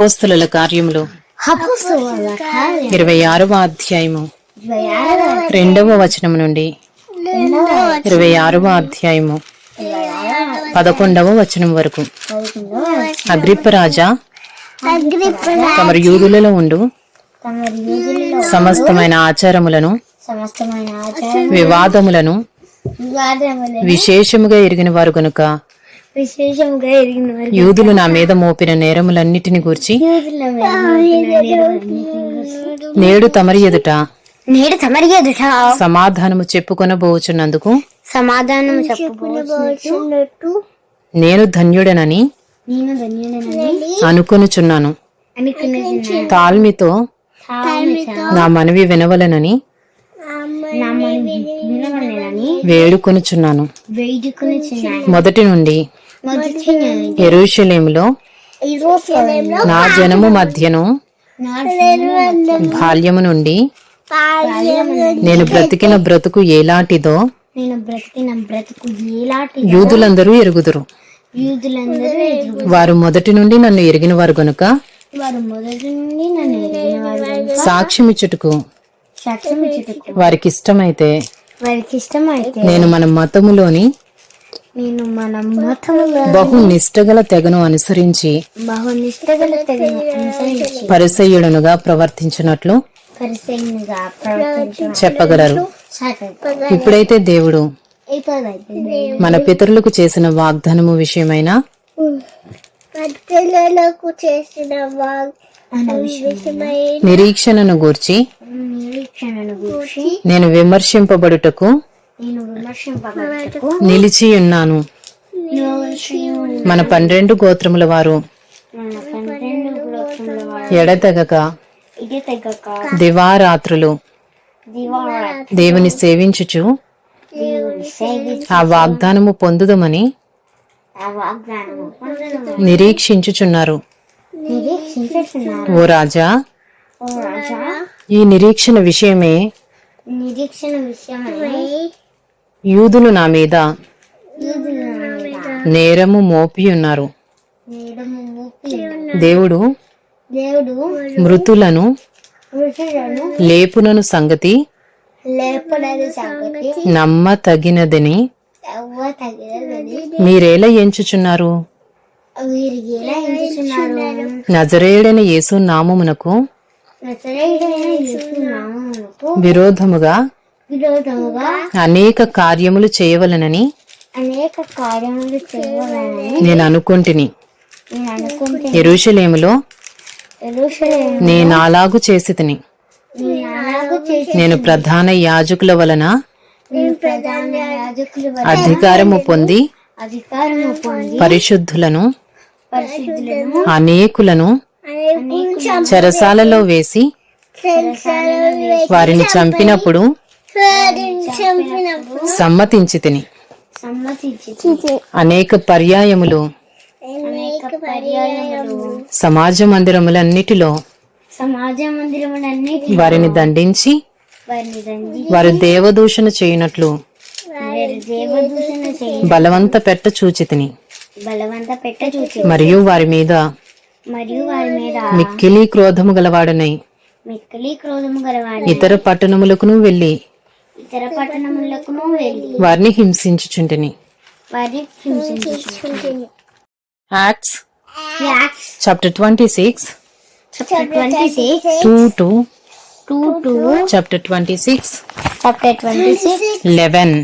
అపోస్తుల కార్యములు. ఇరవై ఆరవ అధ్యాయము. రెండవ వచనం నుండి. ఇరవై ఆరవ అధ్యాయము. పదకొండవ వచనం వరకు. అగ్రిప్పరాజా తమరు యూదులలో ఉండు. సమస్తమైన ఆచారములను వివాదములను. విశేషముగా ఎరిగిన వారు గనుక విశేషంగా యూదులు నా మీద మోపిన నేరములన్నిటిని గూర్చి నేడు తమరి ఎదుట నేడు తమరి ఎదుట సమాధానము చెప్పుకొనబోచున్నందుకు సమాధానం నేను ధన్యుడనని నేను ధన్యుడనని అనుకొనుచున్నాను. తాల్మితో నా మనవి వినవలనని వేడుకొనుచున్నాను. మొదటి నుండి ఎరుషలేములో నా జనము మధ్యను బాల్యము నుండి నేను బ్రతికిన బ్రతుకు ఎలాంటిదో నేను బ్రతికిన బ్రతుకు ఎలాంటి యూదులందరూ ఎరుగుదురు. వారు మొదటి నుండి నన్ను ఎరిగిన వారు గనుక వారు మొదటి నుండి నన్ను సాక్ష్యం ఇచ్చుటకు వారికి ఇష్టమైతే వారికి ఇష్టమైతే నేను మన మతములోని నేను మన బహు నిష్టగల తెగను అనుసరించి బహునిష్టగల తెగను అనుసరించి పరిసయ్యుడనుగా ప్రవర్తించినట్లు చెప్పగలరు. ఇప్పుడైతే దేవుడు మన పితరులకు చేసిన వాగ్దానము విషయమైన? నిరీక్షణను గూర్చి నేను విమర్శింపబడటకు నిలిచి ఉన్నాను. మన పన్నెండు గోత్రముల వారు ఎడతెగక దివారాత్రులు. దేవుని సేవించుచు ఆ వాగ్దానము పొందుదమని నిరీక్షించుచున్నారు. ఓ రాజా ఈ నిరీక్షణ విషయమే నిరీక్షణ విషయమే యూదులు నా మీద నేరము మోపి ఉన్నారు. దేవుడు దేవుడు మృతులను లేపునను సంగతి నమ్మ తగినదని మీరేలా ఎంచుచున్నారు? నజరేయుడైన నచరైడైన యేసు నామమునకు విరోధముగా విరోధముగా అనేక కార్యములు చేయవలనని అనేక కార్యములు నేను అనుకుంటుని. నేను ఎరుషలేములో ఎరుషలేము నేను అలాగు చేసి తిని నేను ప్రధాన యాజకుల వలన అధికారము పొంది పరిశుద్ధులను అనేకులను అనేక చెరసాలలో వేసి వారిని చంపినప్పుడు సమ్మతించి తిని. అనేక పర్యాయములు. అనేక పర్యాయములు. సమాజ మందిరములన్నిటిలో సమాజ మందిరములన్నిటి వారిని దండించి వారు దేవదూషణ చేయునట్లు బలవంత పెట్ట చూచి తిని. బలవంత పెట్ట చూచి మరియు వారి మీద మరియు వారి మీద మిక్కిలి క్రోధము గలవాడనై. మిక్కిలి క్రోధము గలవాడు. ఇతర పట్టణములకును వెళ్ళి ఇతర పట్టణములకును వెళ్ళి వారిని హింసించుచుంటిని వారిని హింసించుచుండు Acts Acts chapter twenty six chapter twenty six two two two two chapter twenty six chapter twenty six eleven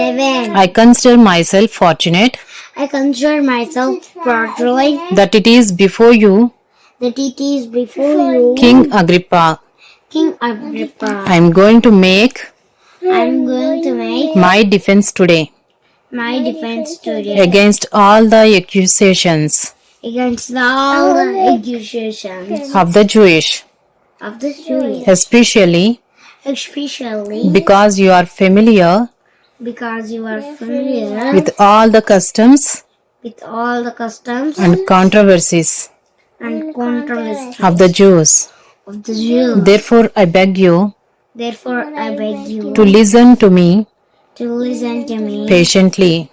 eleven I consider myself fortunate I consider myself fortunate that it is before you, that it is before you, King Agrippa, King Agrippa. I am going to make I'm going to make my defense today. My defense today. Against all the accusations. Against all the accusations. of the Jewish, of the Jews, especially especially because you are familiar because you are familiar with all the customs with all the customs and controversies and controversies of the Jews. of the Jews. Therefore, I beg you Therefore, I beg you to listen to me to listen to me patiently.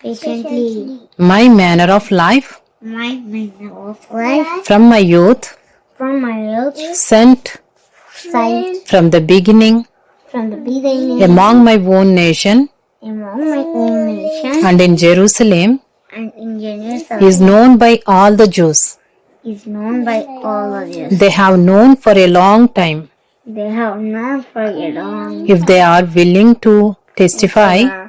patiently. My manner of life my life from my youth, from my youth, sent sight from the beginning from the beginning among my own nation among my own nation and in Jerusalem and in Jerusalem is known by all the Jews. is known by all of you. They have known for a long time. They have known for a long If they are willing to testify?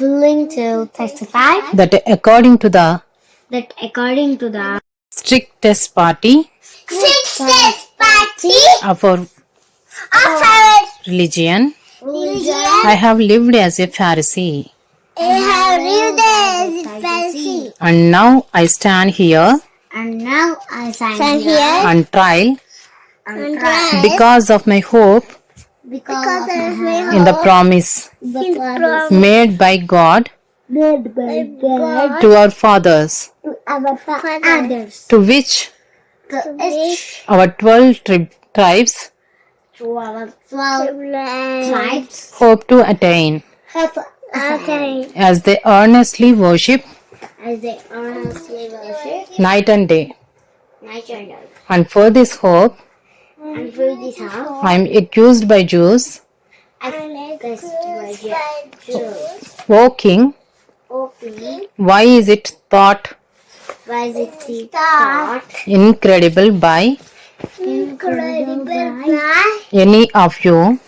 Willing to testify? That according to the that according to the strictest party? Sixth party? Of our of our religion, religion, I have lived as a Pharisee. I have lived as a Pharisee. And now I stand here And now I stand here on trial. and try because of my hope because in the promise made by God to our fathers, to which our 12 tri- tribes hope to attain. as they earnestly worship night and day. And for this hope, and for this I am accused by Jews, accessed by Jews, walking. Why is it thought was it thought, incredible by incredible by any of you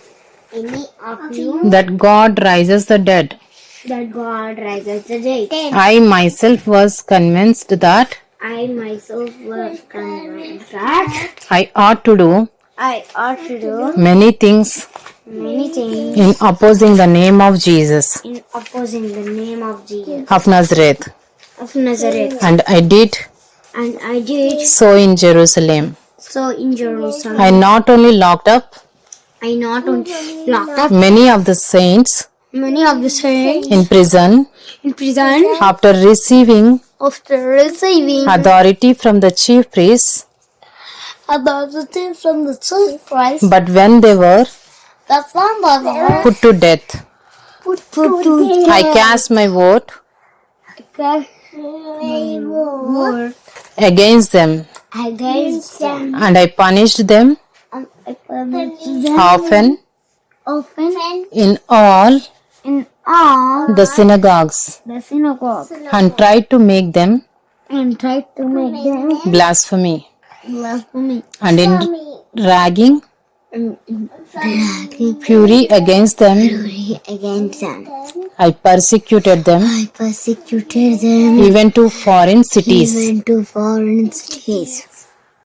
any of you that God rises the dead? that God rises the dead. I myself was convinced that I myself was convinced that I ought to do I ought to do many things many things in opposing the name of Jesus. in opposing the name of Jesus. Of Nazareth, of Nazareth, and I did and I did so in Jerusalem. so in Jerusalem. I not only locked up I not only locked up many of the saints many of the saints in prison in prison after receiving after receiving authority from the chief priests, authority from the chief priest but when they were the son of God put to death, put to I cast my vote word against them, against them. And I punished them and I punished them. often often. in all in all the synagogues, the synagogue and tried to make them and tried to make them blasphemy, blasphemy and in ragging fury against them, fury against them. I persecuted them I persecuted them even to foreign cities. even to foreign cities.